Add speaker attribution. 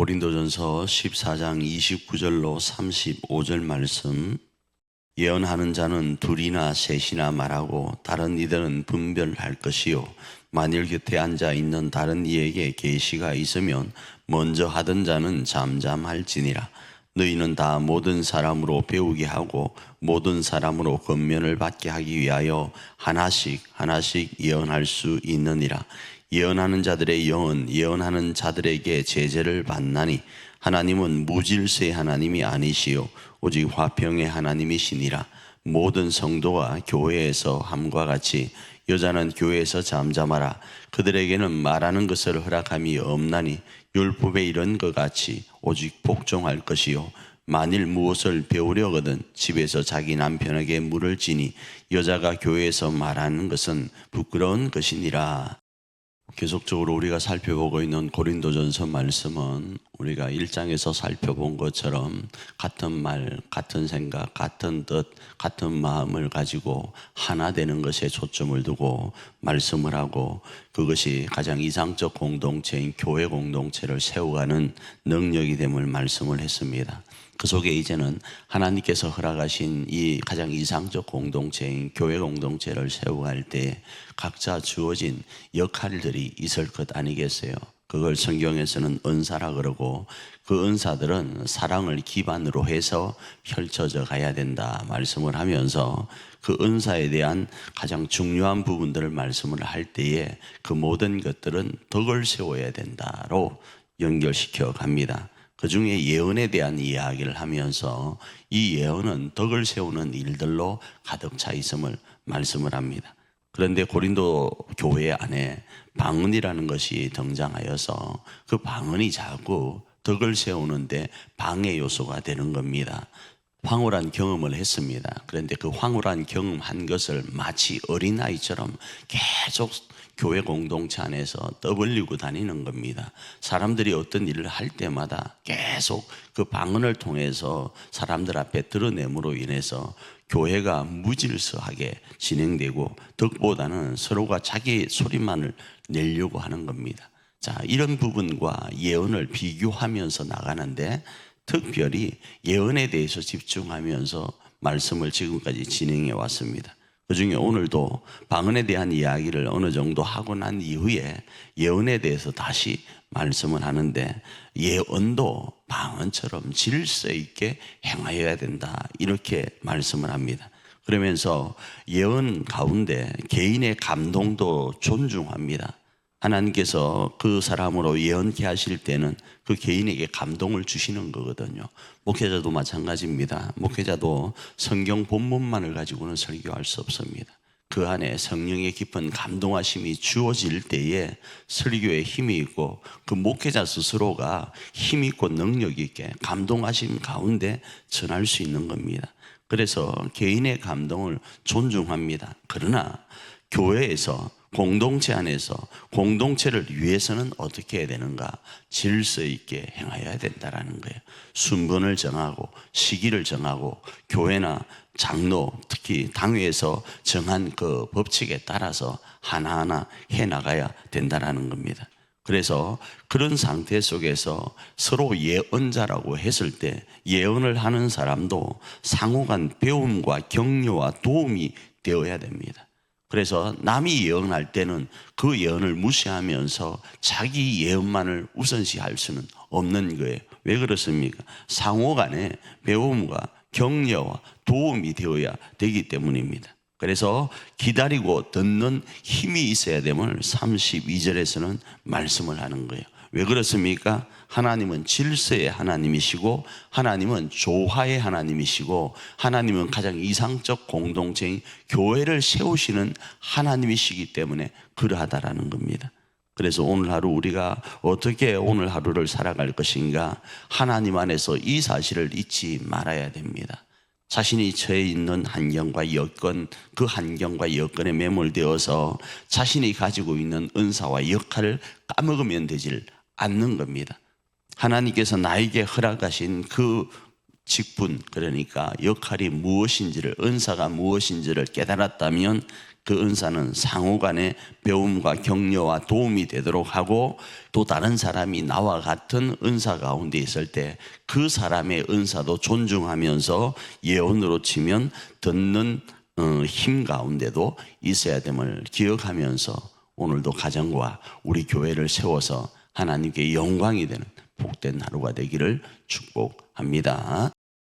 Speaker 1: 고린도전서 14장 29절로 35절 말씀. 예언하는 자는 둘이나 셋이나 말하고 다른 이들은 분별할 것이요. 만일 곁에 앉아 있는 다른 이에게 계시가 있으면 먼저 하던 자는 잠잠할지니라. 너희는 다 모든 사람으로 배우게 하고 모든 사람으로 권면을 받게 하기 위하여 하나씩 하나씩 예언할 수 있느니라 예언하는 자들의 영은 예언하는 자들에게 제재를 받나니 하나님은 무질서의 하나님이 아니시요 오직 화평의 하나님이시니라. 모든 성도가 교회에서 함과 같이 여자는 교회에서 잠잠하라. 그들에게는 말하는 것을 허락함이 없나니 율법에 이런 것 같이 오직 복종할 것이요. 만일 무엇을 배우려거든 집에서 자기 남편에게 물을 지니 여자가 교회에서 말하는 것은 부끄러운 것이니라 계속적으로 우리가 살펴보고 있는 고린도전서 말씀은 우리가 일장에서 살펴본 것처럼 같은 말, 같은 생각, 같은 뜻, 같은 마음을 가지고 하나 되는 것에 초점을 두고 말씀을 하고 그것이 가장 이상적 공동체인 교회 공동체를 세워가는 능력이 됨을 말씀을 했습니다. 그 속에 이제는 하나님께서 허락하신 이 가장 이상적 공동체인 교회 공동체를 세워갈 때 각자 주어진 역할들이 있을 것 아니겠어요? 그걸 성경에서는 은사라 그러고 그 은사들은 사랑을 기반으로 해서 펼쳐져 가야 된다 말씀을 하면서 그 은사에 대한 가장 중요한 부분들을 말씀을 할 때에 그 모든 것들은 덕을 세워야 된다로 연결시켜 갑니다. 그 중에 예언에 대한 이야기를 하면서 이 예언은 덕을 세우는 일들로 가득 차 있음을 말씀을 합니다. 그런데 고린도 교회 안에 방언이라는 것이 등장하여서 그 방언이 자꾸 덕을 세우는데 방해 요소가 되는 겁니다. 황홀한 경험을 했습니다. 그런데 그 황홀한 경험한 것을 마치 어린아이처럼 계속 교회 공동체 안에서 떠벌리고 다니는 겁니다. 사람들이 어떤 일을 할 때마다 계속 그 방언을 통해서 사람들 앞에 드러냄으로 인해서 교회가 무질서하게 진행되고 덕보다는 서로가 자기 소리만을 내려고 하는 겁니다. 자, 이런 부분과 예언을 비교하면서 나가는데 특별히 예언에 대해서 집중하면서 말씀을 지금까지 진행해 왔습니다. 그 중에 오늘도 방언에 대한 이야기를 어느 정도 하고 난 이후에 예언에 대해서 다시 말씀을 하는데 예언도 방언처럼 질서 있게 행하여야 된다. 이렇게 말씀을 합니다. 그러면서 예언 가운데 개인의 감동도 존중합니다. 하나님께서 그 사람으로 예언케 하실 때는 그 개인에게 감동을 주시는 거거든요. 목회자도 마찬가지입니다. 목회자도 성경 본문만을 가지고는 설교할 수 없습니다. 그 안에 성령의 깊은 감동하심이 주어질 때에 설교에 힘이 있고 그 목회자 스스로가 힘 있고 능력 있게 감동하심 가운데 전할 수 있는 겁니다. 그래서 개인의 감동을 존중합니다. 그러나 교회에서 공동체 안에서 공동체를 위해서는 어떻게 해야 되는가? 질서 있게 행하여야 된다라는 거예요. 순번을 정하고 시기를 정하고 교회나 장로 특히 당회에서 정한 그 법칙에 따라서 하나하나 해 나가야 된다라는 겁니다. 그래서 그런 상태 속에서 서로 예언자라고 했을 때 예언을 하는 사람도 상호간 배움과 격려와 도움이 되어야 됩니다. 그래서 남이 예언할 때는 그 예언을 무시하면서 자기 예언만을 우선시할 수는 없는 거예요. 왜 그렇습니까? 상호 간에 배움과 격려와 도움이 되어야 되기 때문입니다. 그래서 기다리고 듣는 힘이 있어야 됨을 32절에서는 말씀을 하는 거예요. 왜 그렇습니까? 하나님은 질서의 하나님이시고 하나님은 조화의 하나님이시고 하나님은 가장 이상적 공동체인 교회를 세우시는 하나님이시기 때문에 그러하다라는 겁니다. 그래서 오늘 하루 우리가 어떻게 오늘 하루를 살아갈 것인가 하나님 안에서 이 사실을 잊지 말아야 됩니다. 자신이 처해 있는 환경과 여건, 그 환경과 여건에 매몰되어서 자신이 가지고 있는 은사와 역할을 까먹으면 되질 않는 겁니다. 하나님께서 나에게 허락하신 그 직분 그러니까 역할이 무엇인지를 은사가 무엇인지를 깨달았다면 그 은사는 상호 간의 배움과 격려와 도움이 되도록 하고 또 다른 사람이 나와 같은 은사 가운데 있을 때 그 사람의 은사도 존중하면서 예언으로 치면 듣는 어, 힘 가운데도 있어야 됨을 기억하면서 오늘도 가정과 우리 교회를 세워서 하나님께 영광이 되는 복된 하루가 되기를 축복합니다.